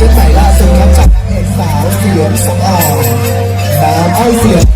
ยุคใหม่ล่าสุดครับจากเอกสาวเสียงสองอ่อนน้ำอ้อยเสียง